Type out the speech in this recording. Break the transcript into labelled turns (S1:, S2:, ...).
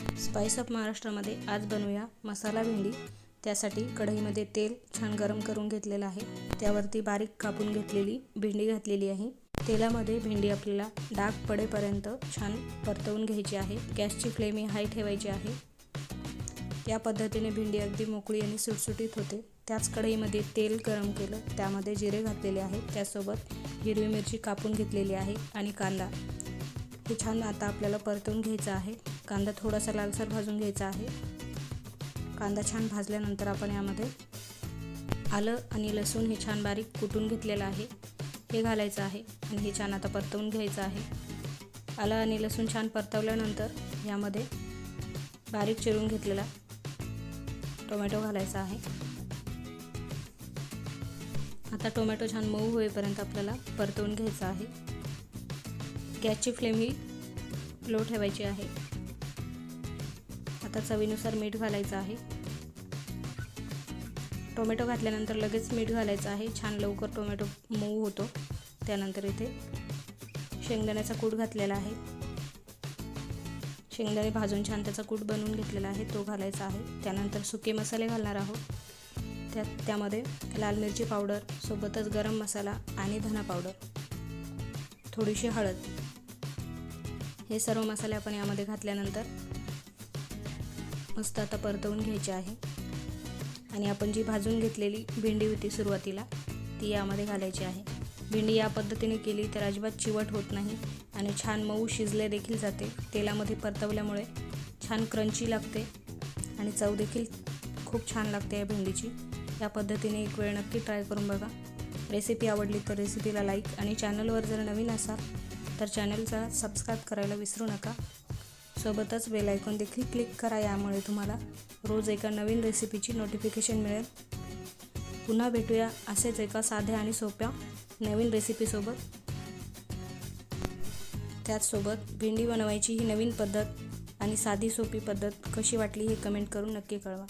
S1: Spice of महाराष्ट्रामध्ये आज बनवूया मसाला भेंडी. त्यासाठी कढईमध्ये तेल छान गरम करून घेतलेलं आहे. त्यावरती बारीक कापून घेतलेली भेंडी घातलेली आहे. तेलामध्ये भेंडी आपल्याला डाग पडेपर्यंत छान परतवून घ्यायची आहे. गॅसची फ्लेम ही हाय ठेवायची आहे. या पद्धतीने भेंडी अगदी मोकळी आणि सुटसुटीत होते. त्याच कढईमध्ये तेल गरम केलं. त्यामध्ये जिरे घातलेले आहे. त्यासोबत हिरवी मिरची कापून घेतलेली आहे आणि कांदा. हे छान आता आपल्याला परतवून घ्यायचं आहे. कांदा थोडासा लालसर भाजून घ्यायचा आहे. कांदा छान भाजल्यानंतर आपण यामध्ये आलं आणि लसूण हे छान बारीक कुटून घेतलेलं आहे. हे घालायचं आहे आणि हे छान आता परतवून घ्यायचं आहे. आलं आणि लसूण छान परतवल्यानंतर यामध्ये बारीक चिरून घेतलेला टोमॅटो घालायचा आहे. आता टोमॅटो छान मऊ होईपर्यंत आपल्याला परतवून घ्यायचा आहे. गॅसची फ्लेम ही लो ठेवायची आहे. आता चवीनुसार मीठ घालायचं आहे. टोमॅटो घातल्यानंतर लगेच मीठ घालायचं आहे. छान लवकर टोमॅटो मऊ होतो. त्यानंतर इथे शेंगदाण्याचा कूट घातलेला आहे. शेंगदाणे भाजून छान त्याचा कूट बनवून घेतलेला आहे. तो घालायचा आहे. त्यानंतर सुके मसाले घालणार आहोत. त्यात त्यामध्ये लाल मिरची पावडर सोबतच गरम मसाला आणि धना पावडर थोडीशी हळद. हे सर्व मसाले आपण यामध्ये घातल्यानंतर मस्त आता परतवून घ्यायचे आहे. आणि आपण जी भाजून घेतलेली भेंडी होती सुरुवातीला ती यामध्ये घालायची आहे. भेंडी या पद्धतीने केली तर अजिबात चिवट होत नाही आणि छान मऊ शिजले देखील जाते. तेलामध्ये परतवल्यामुळे छान क्रंची लागते आणि चव देखील खूप छान लागते या भेंडीची. या पद्धतीने एक वेळ नक्की ट्राय करून बघा. रेसिपी आवडली तर रेसिपीला लाईक आणि चॅनलवर जर नवीन असाल तर चॅनलचा सबस्क्राईब करायला विसरू नका. सोबतच बेलायकॉन देखील क्लिक करा. यामुळे तुम्हाला रोज एका नवीन रेसिपीची नोटिफिकेशन मिळेल. पुन्हा भेटूया असेच एका साध्या आणि सोप्या नवीन रेसिपीसोबत त्याचसोबत भेंडी बनवायची ही नवीन पद्धत आणि साधी सोपी पद्धत कशी वाटली हे कमेंट करून नक्की कळवा.